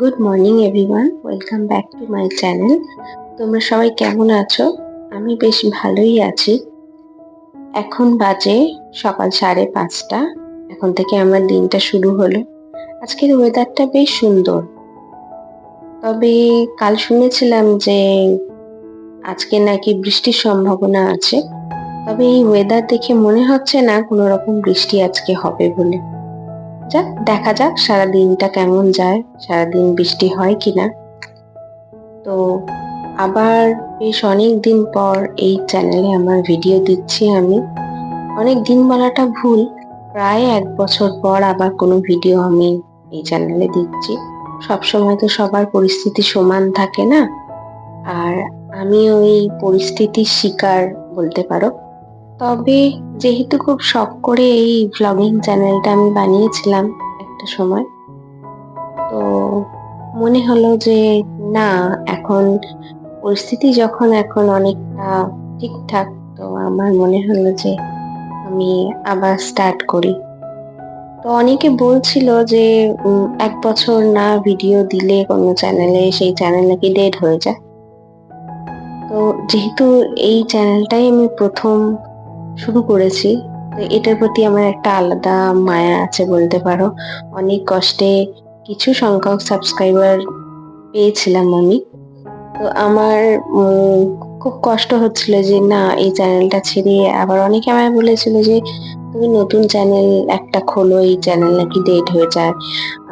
Good morning everyone welcome back to my channel তোমরা সবাই কেমন আছো? আমি বেশ ভালোই আছি। এখন বাজে সকাল সাড়ে পাঁচটা। এখন থেকে আমার দিনটা শুরু হলো। আজকের ওয়েদারটা বেশ সুন্দর। তবে কাল শুনেছিলাম যে আজকে নাকি বৃষ্টির সম্ভাবনা আছে। তবে এই ওয়েদার দেখে মনে হচ্ছে না কোনো রকম বৃষ্টি আজকে হবে বলে। যাক, দেখা যাক সারা দিনটা কেমন যায়, সারাদিন বৃষ্টি হয় কিনা। তো আবার বেশ অনেক দিন পর এই চ্যানেলে আমার ভিডিও দিচ্ছি আমি। অনেক দিন বলাটা ভুল, প্রায় এক বছর পর আবার কোনো ভিডিও আমি এই চ্যানেলে দিচ্ছি। সবসময় তো সবার পরিস্থিতি সমান থাকে না? আর আমি ওই পরিস্থিতির শিকার বলতে পারো। তবে যেহেতু খুব শখ করে এই ভ্লগিং চ্যানেলটা আমি বানিয়েছিলাম একটা সময়, তো মনে হলো যে না, এখন পরিস্থিতি যখন এখন অনেকটা ঠিকঠাক, তো আমার মনে হলো যে আমি আবার স্টার্ট করি। তো অনেকে বলছিল যে এক বছর না ভিডিও দিলে কোনো চ্যানেলে সেই চ্যানেল নাকি ডেড হয়ে যায়। তো যেহেতু এই চ্যানেলটাই আমি প্রথম শুরু করেছি। তো এটার প্রতি আমার একটা আলাদা মায়া আছে বলতে পারো। অনেক কষ্টে কিছু সংখ্যক সাবস্ক্রাইবার পেয়েছিলাম আমি। তো আমার খুব কষ্ট হচ্ছিল যে না, এই চ্যানেলটা ছেড়ে আবার অনেকে আমায় বলেছিল যে, তুমি নতুন চ্যানেল একটা খোলো, এই চ্যানেল নাকি ডেট হয়ে যায়।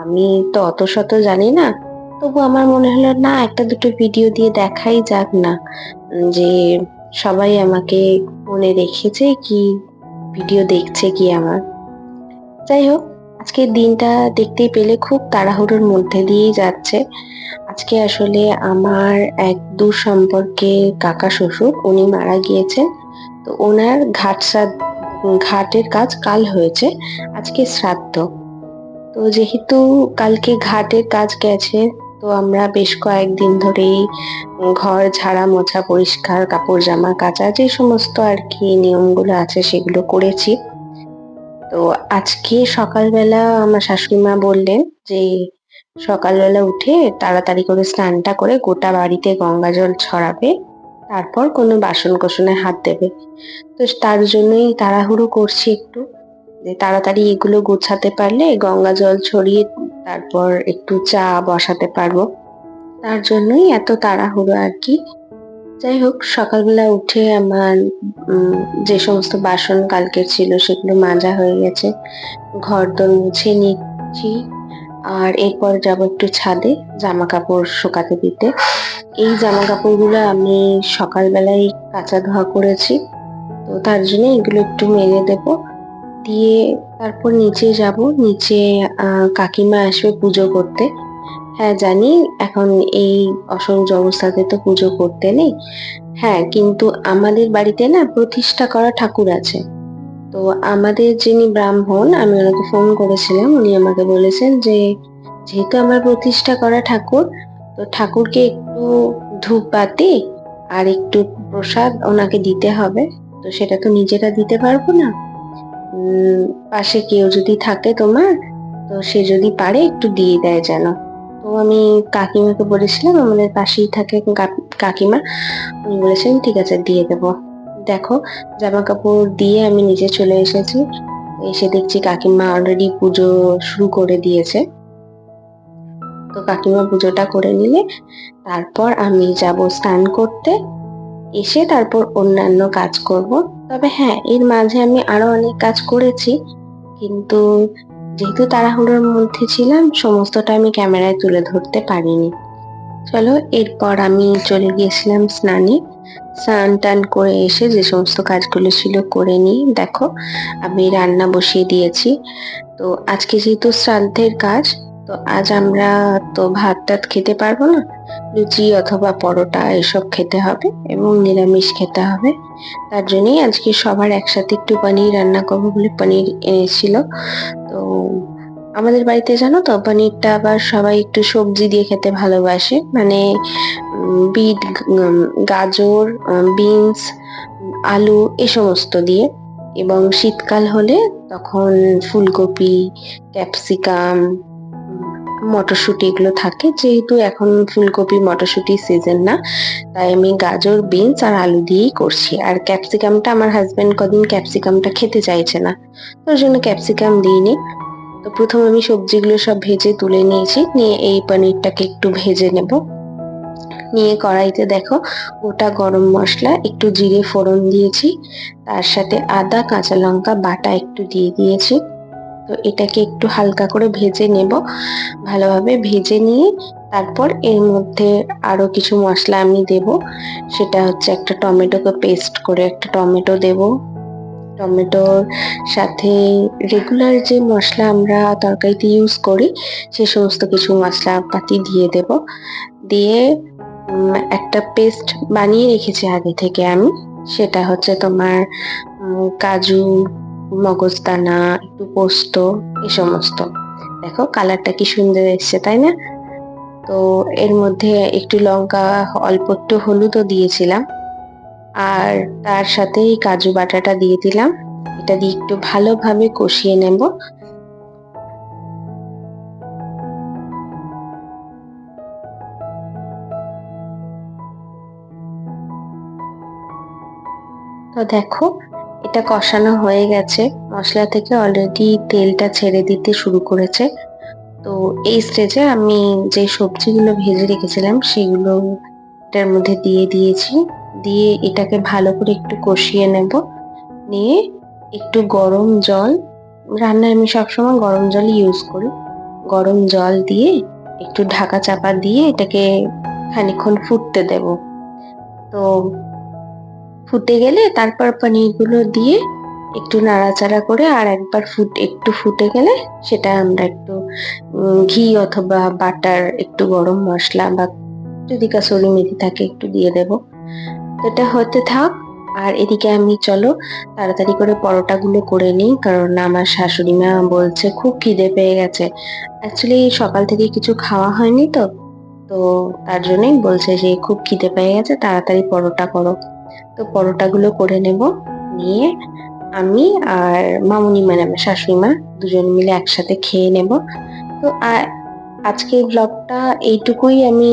আমি তো অত শত জানি না। তবু আমার মনে হলো, না, একটা দুটো ভিডিও দিয়ে দেখাই যাক না, যে সবাই আমাকে মনে দেখেছে কি ভিডিও দেখছে কি আমার। যাই হোক, আজকের দিনটা দেখতেই পেলে খুব তাড়াহুড়োর মধ্যে দিয়েই যাচ্ছে। আজকে আসলে আমার এক দূর সম্পর্কে কাকা শ্বশুর, উনি মারা গিয়েছেন। তো ওনার ঘাট ঘাটের কাজ কাল হয়েছে, আজকে শ্রাদ্ধ। তো যেহেতু কালকে ঘাটের কাজ গেছে তো আমরা বেশ কয়েকদিন ধরেই ঘর ঝাড়া মোছা পরিষ্কার, কাপড় জামা কাচা যে সমস্ত আর কি নিয়মগুলো আছে সেগুলো করেছি। তো আজকে সকালবেলা আমার শাশুড়ি মা বললেন যে সকালবেলা উঠে তাড়াতাড়ি করে স্নানটা করে গোটা বাড়িতে গঙ্গা জল ছড়াবে, তারপর কোনো বাসন কোসনে হাত দেবে। তো তার জন্যই তাড়াহুড়ো করছি একটু। যে তাড়াতাড়ি এগুলো গোছাতে পারলে গঙ্গা জল ছড়িয়ে তারপর একটু চা বসাতে পারব। তার জন্যই এত তাড়াহুড়ো আর কি। যাই হোক, সকালবেলা উঠে আমার যে সমস্ত বাসন কালকের ছিল সেগুলো মাজা হয়ে গেছে। ঘর দোর মুছে নিচ্ছি। আর এরপর যাব একটু ছাদে জামা কাপড় শুকাতে দিতে। এই জামা কাপড়গুলো আমি সকালবেলায় কাঁচা ধোয়া করেছি। তো তার জন্য এগুলো একটু মেরে দেব। দিয়ে তারপর নিচে যাব। নিচে কাকিমা আসবে পুজো করতে। হ্যাঁ জানি এখন এই অসহ্য অবস্থাতে তো পুজো করতে নেই। হ্যাঁ কিন্তু আমাদের বাড়িতে না প্রতিষ্ঠা করা ঠাকুর আছে। তো আমাদের যিনি ব্রাহ্মণ, আমি ওনাকে ফোন করেছিলাম, উনি আমাকে বলেছেন যে, যেহেতু আমার প্রতিষ্ঠা করা ঠাকুর, তো ঠাকুরকে একটু ধূপবাতি আর একটু প্রসাদ ওনাকে দিতে হবে। তো সেটা তো নিজেরা দিতে পারব না। পাশে কেউ যদি থাকে তোমার, তো সে যদি পারে একটু দিয়ে দেয় যেন। তো আমি কাকিমাকে বলেছিলাম, আমাদের পাশেই থাকে কাকিমা। উনি বলেছেন ঠিক আছে, দিয়ে দেবো। দেখো জামা কাপড় দিয়ে আমি নিজে চলে এসেছি। এসে দেখছি কাকিমা অলরেডি পুজো শুরু করে দিয়েছে। তো কাকিমা পুজোটা করে নিলে, তারপর আমি যাব স্নান করতে। এসে তারপর অন্যান্য কাজ করব। তবে হ্যাঁ এর মাঝে আমি আরও অনেক কাজ করেছি। কিন্তু যেহেতু তাড়াহুড়োর মধ্যে ছিলাম, সমস্তটা আমি ক্যামেরায় তুলে ধরতে পারিনি। চলো, এরপর আমি চলে গিয়েছিলাম স্নানে। স্নান টান করে এসে যে সমস্ত কাজগুলো ছিল করে নিই। দেখো, আমি রান্না বসিয়ে দিয়েছি। তো আজকে যেহেতু শ্রাদ্ধের কাজ তো আজ আমরা তো ভাত টাত খেতে পারব না। লুচি অথবা পরোটা এসব খেতে হবে এবং নিরামিষ খেতে হবে। তার জন্যই আজকে সবার একসাথে একটু পানির রান্না করব বলে পনির এনেছিল। তো আমাদের বাড়িতে জানো তো, পনিরটা আবার সবাই একটু সবজি দিয়ে খেতে ভালোবাসে। মানে বিট গাজর বিনস, আলু এ সমস্ত দিয়ে। এবং শীতকাল হলে তখন ফুলকপি, ক্যাপসিকাম মটরশুঁটি এগুলো থাকে। যেহেতু এখন ফুলকপি মটরশুঁটির সিজন না, তাই আমি গাজর বিনস আর আলু দিয়েই করছি। আর ক্যাপসিকামটা আমার হাজব্যান্ড কদিন ক্যাপসিকামটা খেতে চাইছে না ওই জন্য ক্যাপসিকাম দিইনি। তো প্রথম আমি সবজিগুলো সব ভেজে তুলে নিয়েছি, নিয়ে এই পনিরটাকে একটু ভেজে নেব। নিয়ে কড়াইতে দেখো গোটা গরম মশলা, একটু জিরে ফোড়ন দিয়েছি, তার সাথে আদা, কাঁচা লঙ্কা বাটা একটু দিয়ে দিয়েছি। তো এটাকে একটু হালকা করে ভেজে নেব। ভালোভাবে ভেজে নিয়ে তারপর এর মধ্যে আরও কিছু মশলা আমি দেব। সেটা হচ্ছে একটা টমেটোকে পেস্ট করে একটা টমেটো দেব। টমেটোর সাথে রেগুলার যে মশলা আমরা তরকারিতে ইউজ করি সে সমস্ত কিছু মশলাপাতি দিয়ে দেব। দিয়ে একটা পেস্ট বানিয়ে রেখেছি আগে থেকে আমি। সেটা হচ্ছে তোমার উম, কাজু মগজদানা, একটু পোস্ত, এই সমস্ত। দেখো কালারটা কি সুন্দর এসছে, তাই না? তো এর মধ্যে একটু লঙ্কা, অল্প একটু হলুদও দিয়েছিলাম। আর তার সাথে এই কাজু বাটাটা দিয়ে দিলাম। এটা দিয়ে একটু ভালোভাবে কষিয়ে নেব। তো দেখো এটা কষানো হয়ে গেছে। মশলা থেকে অলরেডি তেলটা ছেড়ে দিতে শুরু করেছে। তো এই স্টেজে আমি যে সবজিগুলো ভেজে রেখেছিলাম, সেগুলো এটার মধ্যে দিয়ে দিয়েছি। দিয়ে এটাকে ভালো করে একটু কষিয়ে নেব। নিয়ে একটু গরম জল রান্নায় আমি সবসময় গরম জল ইউজ করি। গরম জল দিয়ে একটু ঢাকা চাপা দিয়ে এটাকে খানিকক্ষণ ফুটতে দেব। তো ফুটে গেলে তারপর পনিরগুলো দিয়ে একটু নাড়াচাড়া করে আর একবার ফুট, একটু ফুটে গেলে সেটা আমরা একটু ঘি অথবা বাটার, একটু গরম মশলা বা যদি কাসুরি মেথি থাকে একটু দিয়ে দেব। এটা হতে থাক। আর এদিকে আমি চলো তাড়াতাড়ি করে পরোটাগুলো করে নিই, কারণ আমার শাশুড়ি মা বলছে খুব খিদে পেয়ে গেছে। অ্যাকচুয়ালি সকাল থেকে কিছু খাওয়া হয়নি তো তো তার জন্যই বলছে যে খুব খিদে পেয়ে গেছে, তাড়াতাড়ি পরোটা করো। তো পরোটাগুলো করে নেব, নিয়ে আমি আর মামুনি মানে আমার শাশুড়ি মা দুজন মিলে একসাথে খেয়ে নেব। তো আ- আজকের ব্লগটা এইটুকুই আমি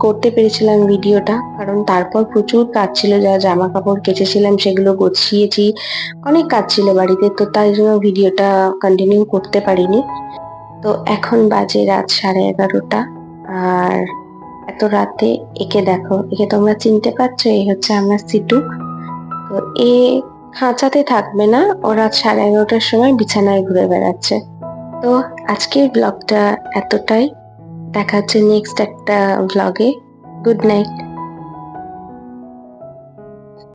করতে পেরেছিলাম ভিডিওটা, কারণ তারপর প্রচুর কাজ ছিল, যা জামা কাপড় কেচেছিলাম সেগুলো গুছিয়েছি, অনেক কাজ ছিল বাড়িতে, তো তাই জন্য ভিডিওটা কন্টিনিউ করতে পারিনি। তো এখন বাজে রাত সাড়ে এগারোটা, আর এত রাতে একে দেখো, একে তোমরা চিনতে পারছ, এই হচ্ছে আমার সিটু। তো এ খাঁচাতে থাকবে না, ও রাত সাড়ে এগারোটার সময় বিছানায় ঘুরে বেড়াচ্ছে। তো আজকের ব্লগটা এতটাই। দেখা হচ্ছে নেক্সট একটা ব্লগে গুড নাইট